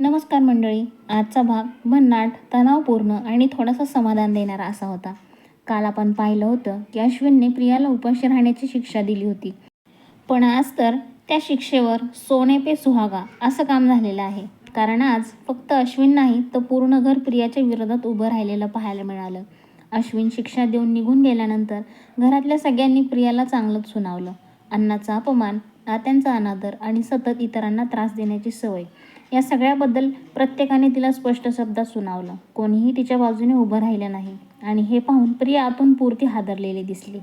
नमस्कार मंडळी आजचा भाग भन्नाट तणावपूर्ण आणि थोडासा समाधान देणारा असा होता. काल आपण पाहिलं होतं की अश्विनने प्रियाला उपाशी राहण्याची शिक्षा दिली होती. पण आज तर त्या शिक्षेवर सोने पे सुहागा असं काम झालेलं आहे. कारण आज फक्त अश्विन नाही तर पूर्ण घर प्रियाच्या विरोधात उभं राहिलेलं पाहायला मिळालं. अश्विन शिक्षा देऊन निघून गेल्यानंतर घरातल्या सगळ्यांनी प्रियाला चांगलंच सुनावलं. अन्नाचा अपमान नात्यांचा अनादर आणि सतत इतरांना त्रास देण्याची सवय. या सगळ्याबद्दल प्रत्येकाने तिला स्पष्ट शब्दात सुनावलं. कोणीही तिच्या बाजूने उभं राहिलं नाही. आणि हे पाहून प्रिया आतून पुरती हादरलेली दिसली.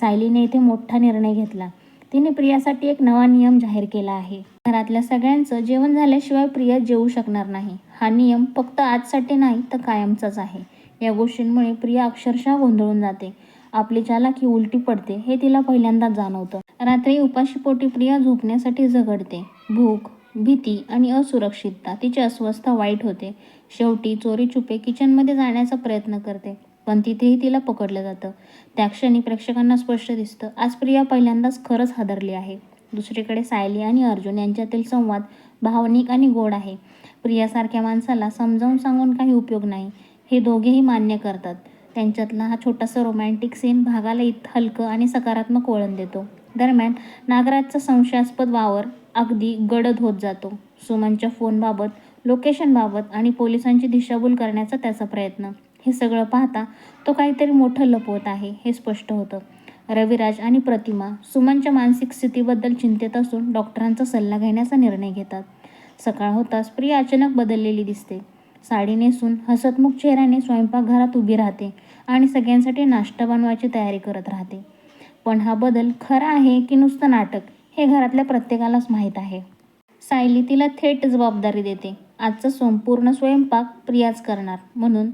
सायलीने इथे मोठा निर्णय घेतला. तिने प्रियासाठी एक नवा नियम जाहीर केला आहे. घरातल्या सगळ्यांचं जेवण झाल्याशिवाय प्रिया जेवू शकणार नाही. हा नियम फक्त आजसाठी नाही तर कायमचाच आहे. या गोष्टींमुळे प्रिया अक्षरशः गोंधळून जाते. आपली चालाकी उलटी पडते हे तिला पहिल्यांदाच जाणवतं. रात्री उपाशीपोटी प्रिया झोपण्यासाठी झगडते. भूक भीती आणि असुरक्षितता. तिची अस्वस्थता वाईट होते. शेवटी चोरी छुपे किचनमध्ये जाण्याचा प्रयत्न करते पण तिथेही तिला पकडलं जातं. त्या क्षणी प्रेक्षकांना स्पष्ट दिसतं आज प्रिया पहिल्यांदाच खरंच हादरली आहे. दुसरीकडे सायली आणि अर्जुन यांच्यातील संवाद भावनिक आणि गोड आहे. प्रियासारख्या माणसाला समजावून सांगून काही उपयोग नाही. हे दोघेही मान्य करतात. त्यांच्यातला हा छोटासा रोमॅन्टिक सीन भागाला इत हलकं आणि सकारात्मक वळण देतो. दरम्यान नागराजचा संशयास्पद वावर अगदी गडद होत जातो. सुमनच्या फोनबाबत लोकेशनबाबत आणि पोलिसांची दिशाभूल करण्याचा त्याचा प्रयत्न. हे सगळं पाहता तो काहीतरी मोठं लपवत आहे हे स्पष्ट होतं. रविराज आणि प्रतिमा सुमनच्या मानसिक स्थितीबद्दल चिंतेत असून डॉक्टरांचा सल्ला घेण्याचा निर्णय घेतात. सकाळ होताच प्रिया अचानक बदललेली दिसते. साडी नेसून हसतमुख चेहऱ्याने स्वयंपाकघरात उभी राहते आणि सगळ्यांसाठी नाश्ता बनवायची तयारी करत राहते. पण हा बदल खरा आहे की नुसतं नाटक? हे घरातल्या प्रत्येकालाच माहीत आहे. सायली तिला थेट जबाबदारी देते. आजचा संपूर्ण स्वयंपाक प्रियाच करणार. म्हणून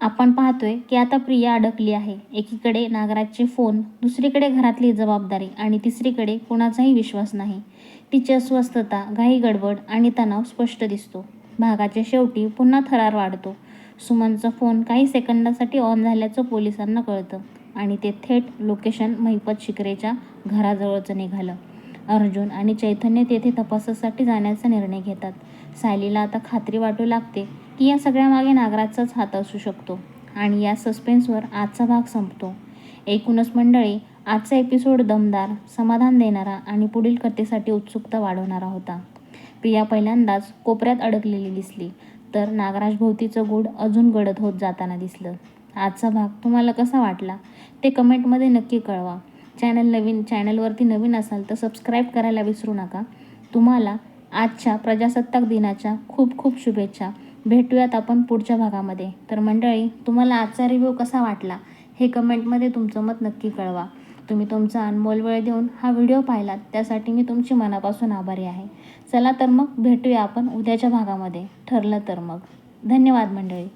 आपण पाहतोय की आता प्रिया अडकली आहे. एकीकडे नागराजचे फोन दुसरीकडे घरातली जबाबदारी आणि तिसरीकडे कोणाचाही विश्वास नाही. तिची अस्वस्थता घाई गडबड आणि तणाव स्पष्ट दिसतो. भागाच्या शेवटी पुन्हा थरार वाढतो. सुमनचा फोन काही सेकंदासाठी ऑन झाल्याचं पोलिसांना कळतं आणि ते थेट लोकेशन महिपत शिकरेच्या घराजवळचं निघालं. अर्जुन आणि चैतन्य तेथे तपासासाठी जाण्याचा निर्णय घेतात. सायलीला आता खात्री वाटू लागते की या सगळ्यामागे नागराजचाच हात असू शकतो आणि या सस्पेन्सवर आजचा भाग संपतो. एकूणच मंडळी आजचा एपिसोड दमदार समाधान देणारा आणि पुढील कथेसाठी उत्सुकता वाढवणारा होता. प्रिया पहिल्यांदाच कोपऱ्यात अडकलेली दिसली तर नागराज भोवतीचं गूढ अजून गडद होत जाताना दिसलं. आजचा भाग तुम्हाला कसा वाटला? ते कमेंटमध्ये नक्की कळवा. चॅनल नवीन चॅनलवरती नवीन असाल तर सबस्क्राईब करायला विसरू नका. तुम्हाला आजच्या प्रजासत्ताक दिनाच्या खूप खूप शुभेच्छा. भेटूयात आपण पुढच्या भागामध्ये. तर मंडळी तुम्हाला आजचा रिव्ह्यू कसा वाटला? हे कमेंटमध्ये तुमचं मत नक्की कळवा. तुम्ही तुमचा अनमोल वेळ देऊन हा व्हिडिओ पाहिलात त्यासाठी मी तुमची मनापासून आभारी आहे. चला तर मग भेटूया आपण उद्याच्या भागामध्ये. ठरलं तर मग. धन्यवाद मंडळी.